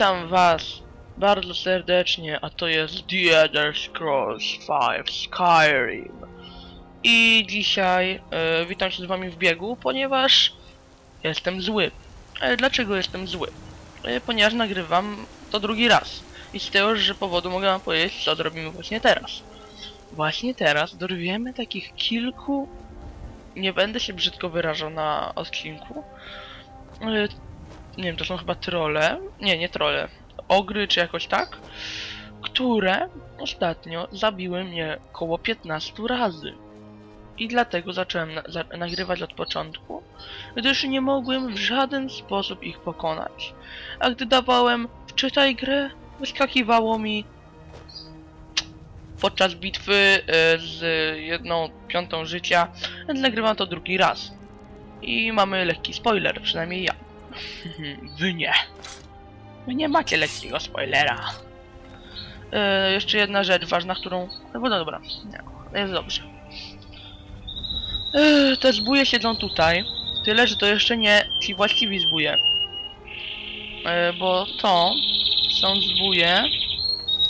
Witam was bardzo serdecznie, a to jest The Elder Scrolls 5 Skyrim. I dzisiaj e, witam się z wami w biegu, ponieważ jestem zły. E, dlaczego jestem zły? E, ponieważ nagrywam to drugi raz. I z tego, że powodu mogę wam powiedzieć, co zrobimy właśnie teraz. Właśnie teraz dorwiemy takich kilku... Nie będę się brzydko wyrażał na odcinku. Nie wiem, to są chyba trolle. Nie, nie trolle. Ogry czy jakoś tak. Które ostatnio zabiły mnie koło 15 razy. I dlatego zacząłem na za nagrywać od początku, gdyż nie mogłem w żaden sposób ich pokonać. A gdy dawałem wczytaj grę, wyskakiwało mi podczas bitwy e, z jedną piątą życia. Nagrywam to drugi raz. I mamy lekki spoiler, przynajmniej ja. Wy nie. Wy nie macie lekkiego spoilera. E, jeszcze jedna rzecz ważna, którą... No bo dobra, nie, jest dobrze. E, te zbóje siedzą tutaj. Tyle, że to jeszcze nie ci właściwi zbóje. E, bo to są zbóje,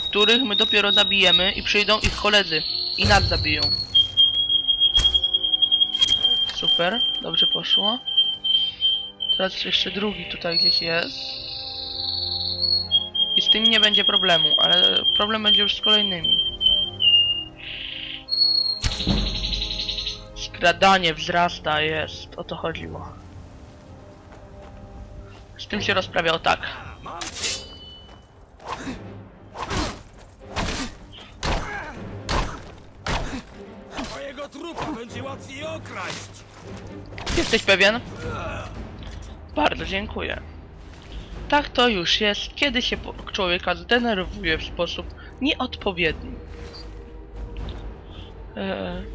których my dopiero zabijemy i przyjdą ich koledzy. I nas zabiją. Super, dobrze poszło. Teraz jeszcze drugi tutaj gdzieś jest. I z tym nie będzie problemu, ale problem będzie już z kolejnymi. Skradanie wzrasta, jest. O to chodziło. Z tym się rozprawiał tak. Trupa będzie łatwiej okraść! Jesteś pewien? Bardzo dziękuję. Tak to już jest, kiedy się człowieka zdenerwuje w sposób nieodpowiedni. Eee.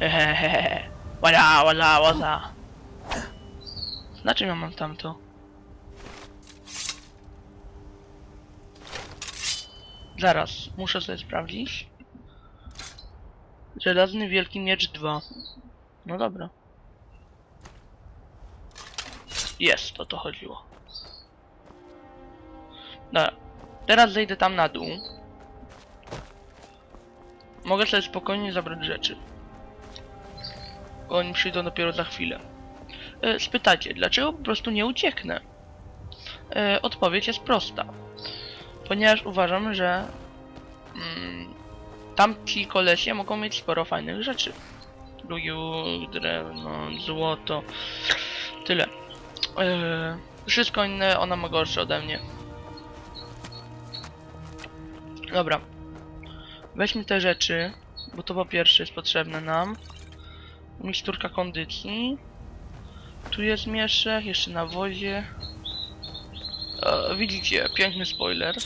Hehehe. Wala, wala, wala. Na czym ja mam tamto? Zaraz, muszę sobie sprawdzić. Żelazny Wielki Miecz 2. No dobra. Jest, o to chodziło. Dobra. Teraz zejdę tam na dół. Mogę sobie spokojnie zabrać rzeczy. Oni przyjdą dopiero za chwilę. E, spytacie, dlaczego po prostu nie ucieknę? E, odpowiedź jest prosta. Ponieważ uważam, że mm, tamci kolesie mogą mieć sporo fajnych rzeczy. Luju, drewno, złoto. Tyle. Eee, wszystko inne ona ma gorsze ode mnie. Dobra. Weźmy te rzeczy, bo to po pierwsze jest potrzebne nam. Miksturka kondycji. Tu jest mieszek, jeszcze na wozie. E, widzicie, piękny spoiler.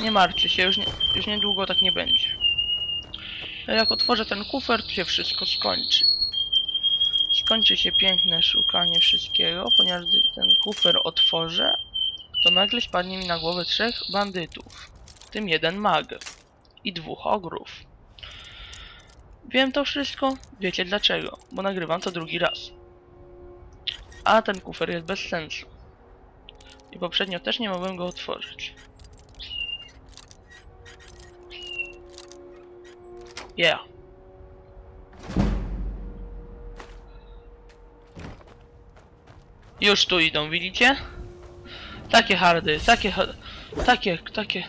Nie martwcie się, już, nie, już niedługo tak nie będzie. Jak otworzę ten kufer, to się wszystko skończy. Skończy się piękne szukanie wszystkiego, ponieważ gdy ten kufer otworzę, to nagle spadnie mi na głowę trzech bandytów, w tym jeden mag i dwóch ogrów. Wiem to wszystko, wiecie dlaczego, bo nagrywam to drugi raz. A ten kufer jest bez sensu. I poprzednio też nie mogłem go otworzyć. Yeah. Już tu idą, widzicie? Takie hardy, takie takie, takie.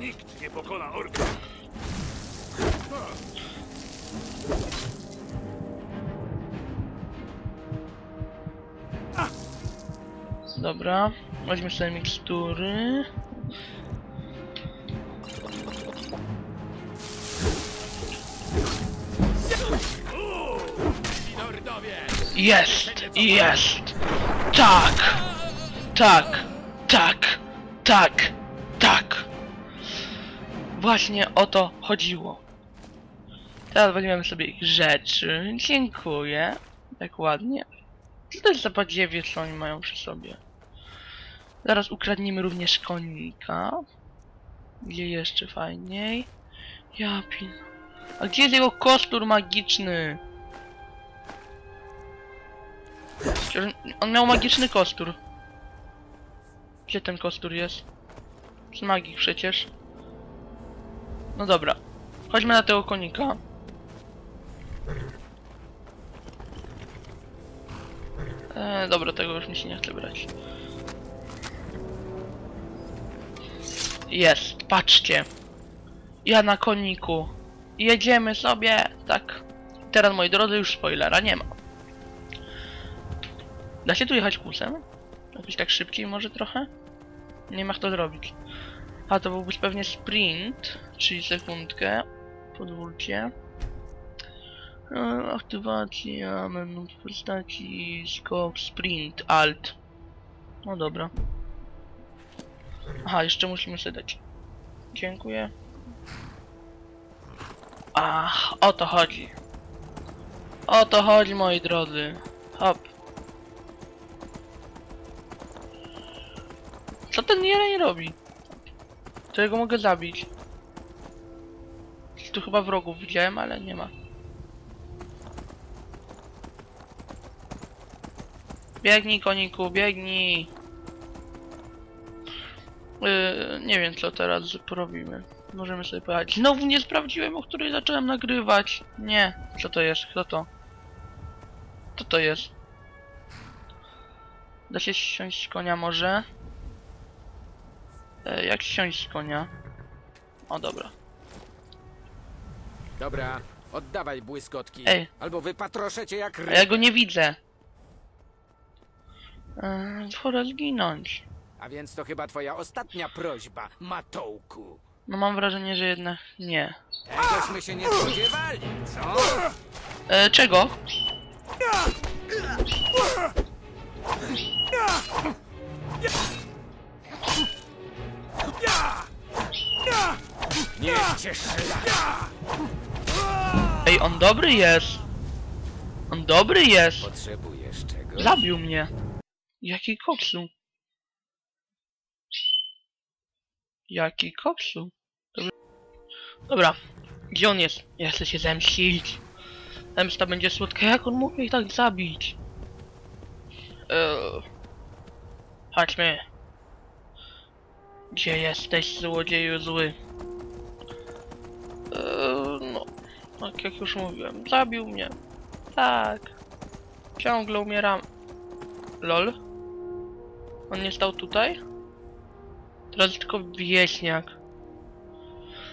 Nikt nie pokona orka! Dobra, weźmy sobie mikstury. Jest! Jest! Tak! Tak! Tak! Tak! Tak! Właśnie o to chodziło. Teraz weźmiemy sobie ich rzeczy. Dziękuję. Tak ładnie. Co to jest za badziewie, co oni mają przy sobie? Zaraz ukradniemy również konika. Gdzie jeszcze fajniej? Ja pin... A gdzie jest jego kostur magiczny? On miał magiczny kostur. Gdzie ten kostur jest? Z magii przecież. No dobra. Chodźmy na tego konika. E, dobra, tego już mi się nie chce brać. Jest, patrzcie. Ja na koniku. Jedziemy sobie, tak. Teraz, moi drodzy, już spoilera nie ma. Da się tu jechać kusem? Jakoś tak szybciej może trochę? Nie wiem jak to zrobić. A to byłby pewnie sprint, czyli sekundkę. Pozwólcie. E, Aktywacja, menu postaci, skok, sprint, alt. No dobra. Aha, jeszcze musimy sobie dać. Dziękuję. Ach, o to chodzi. O to chodzi, moi drodzy. Hop. Co ten jeleń robi? To ja go mogę zabić. Tu chyba wrogów widziałem, ale nie ma. Biegnij, koniku, biegnij. Yy, nie wiem, co teraz porobimy. Możemy sobie pojechać. Znowu nie sprawdziłem, o której zacząłem nagrywać. Nie. Co to jest? Kto to? Co to jest? Da się siąść konia może? E, jak siąść z konia? O, dobra. Dobra, oddawaj błyskotki. Ej. Albo wypatroszę cię jak A ja go nie widzę. Eee, pora zginąć. A więc to chyba twoja ostatnia prośba, Matołku. No mam wrażenie, że jednak nie. Tegośmy się nie spodziewali, co? E, czego? Szlak. Ej, on dobry jest. On dobry jest. Potrzebujesz czegoś? Zabił mnie. Jaki koksu? Jaki koksu? Dobra. Dobra. Gdzie on jest? Ja chcę się zemścić. Zemsta będzie słodka. Jak on mógł mnie tak zabić? Eee. Chodźmy. Gdzie jesteś, złodzieju zły? Jak już mówiłem. Zabił mnie. Tak. Ciągle umieram. Lol. On nie stał tutaj? Teraz tylko wieśniak.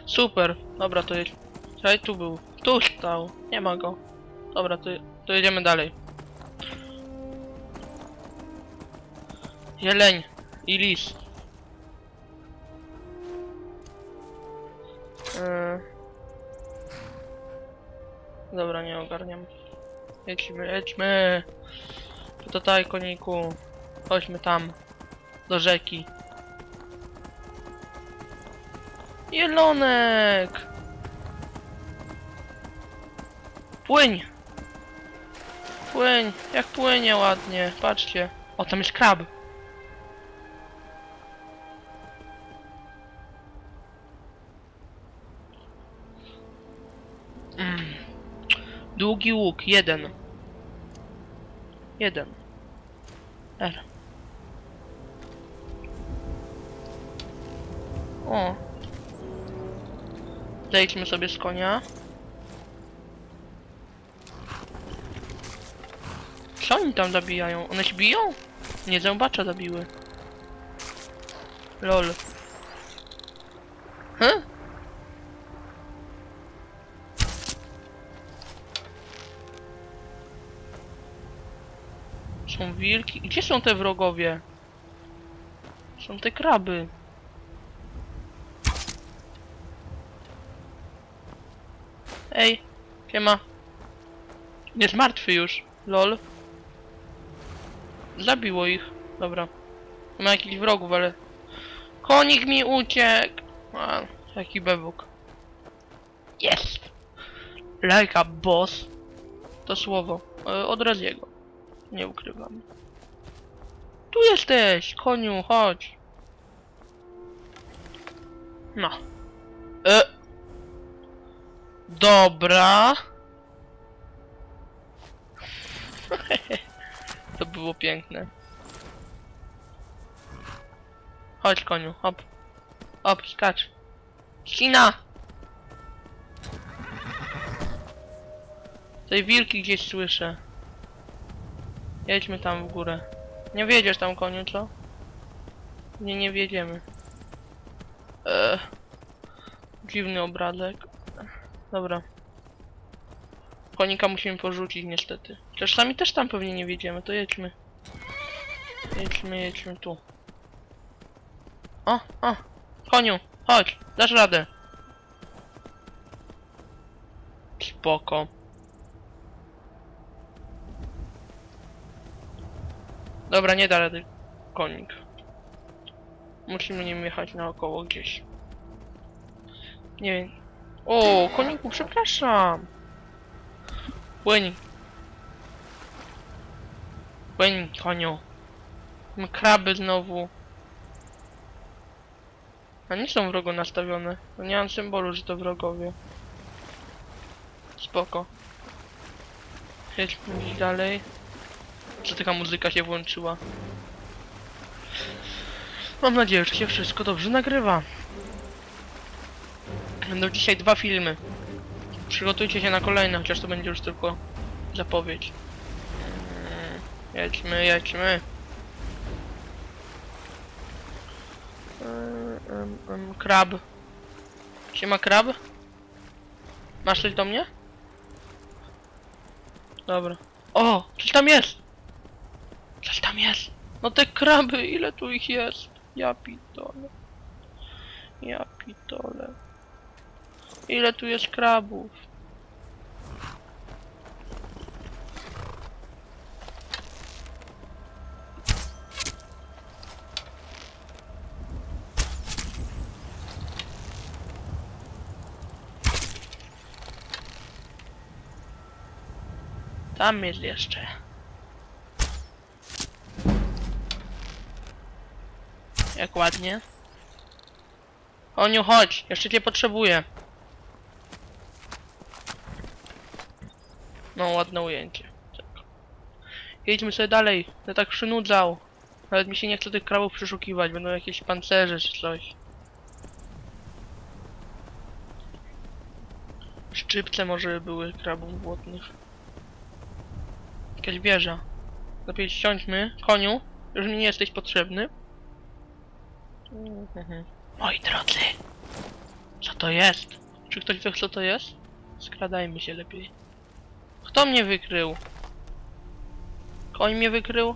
Super. Dobra, to jest. Czekaj, tu był. Tu stał. Nie ma go. Dobra, to, to jedziemy dalej. Jeleń i lis. Dobra, nie ogarniam. Jedźmy, jedźmy. Tutaj, koniku. Chodźmy tam. Do rzeki. Jelonek! Płyń! Płyń! Jak płynie ładnie. Patrzcie. O, tam jest krab. Długi łuk, jeden. Jeden. R. O. Zejdźmy sobie z konia. Co oni tam zabijają? One się biją? Nie, zębacza zabiły. Lol. Huh? Są wilki. Gdzie są te wrogowie? Są te kraby. Ej, siema. Jest martwy już. Lol. Zabiło ich. Dobra. Ma jakichś wrogów, ale... Konik mi uciekł! A, jaki bebuk. Jest! Like a boss. To słowo. E, od Raziego. Nie ukrywam. Tu jesteś, koniu, chodź. No. E. Dobra. to było piękne. Chodź koniu, hop. Hop, skacz. Ścina! Tej wilki gdzieś słyszę. Jedźmy tam w górę. Nie wiedziesz tam koniu, co? Nie, nie wiedziemy. Eee, dziwny obrazek. Dobra. Konika musimy porzucić niestety. Chociaż sami też tam pewnie nie wiedziemy, to jedźmy. Jedźmy, jedźmy tu. O, o! Koniu, chodź, dasz radę. Spoko. Dobra, nie da rady. Konik. Musimy nim jechać naokoło gdzieś. Nie wiem. O, koniku, przepraszam. Płyń. Płyń, koniu. Kraby znowu. A nie są wrogo nastawione. No nie mam symbolu, że to wrogowie. Spoko. Jedźmy dalej. Czy taka muzyka się włączyła? Mam nadzieję, że się wszystko dobrze nagrywa. Będą dzisiaj dwa filmy. Przygotujcie się na kolejne, chociaż to będzie już tylko zapowiedź. Mm, Jedźmy, jedźmy. Mm, Krab. Siema krab? Masz coś do mnie? Dobra. O! Coś tam jest! Coś tam jest! No te kraby, ile tu ich jest? Ja pitole. Ja pitole. Ile tu jest krabów? Tam jest jeszcze. Jak ładnie. Oniu, chodź, jeszcze cię potrzebuję. No, ładne ujęcie. Jedźmy sobie dalej. Ja tak przynudzał. Nawet mi się nie chce tych krabów przeszukiwać. Będą jakieś pancerze czy coś. Szczypce może były krabów błotnych. Jakaś wieża. Lepiej ściąćmy. Koniu, już mi nie jesteś potrzebny. Mhm. Moi drodzy, co to jest? Czy ktoś wie co to jest? Skradajmy się lepiej. Kto mnie wykrył? Koń mnie wykrył?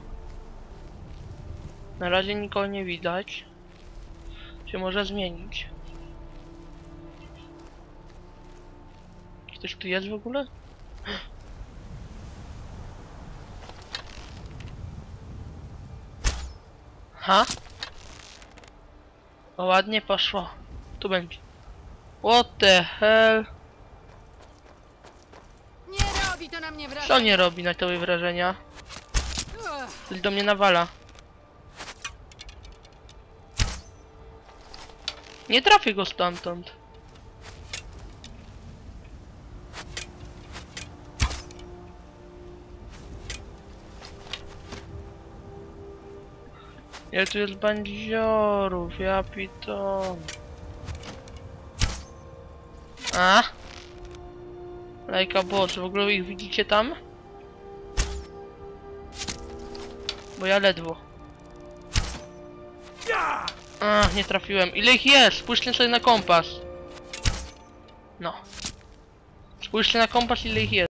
Na razie nikogo nie widać. Się może zmienić. Ktoś tu jest w ogóle? Ha? O, ładnie poszło. Tu będzie. What the hell? Nie robi to na mnie Co wrażenia. nie robi na tobie wrażenia? Tylko do mnie nawala. Nie trafię go stamtąd. Ile tu jest bandziorów, ja piton. A? Lajka boss, w ogóle ich widzicie tam? Bo ja ledwo. Ja! A, nie trafiłem. Ile ich jest? Spójrzcie sobie na kompas. No. Spójrzcie na kompas, ile ich jest.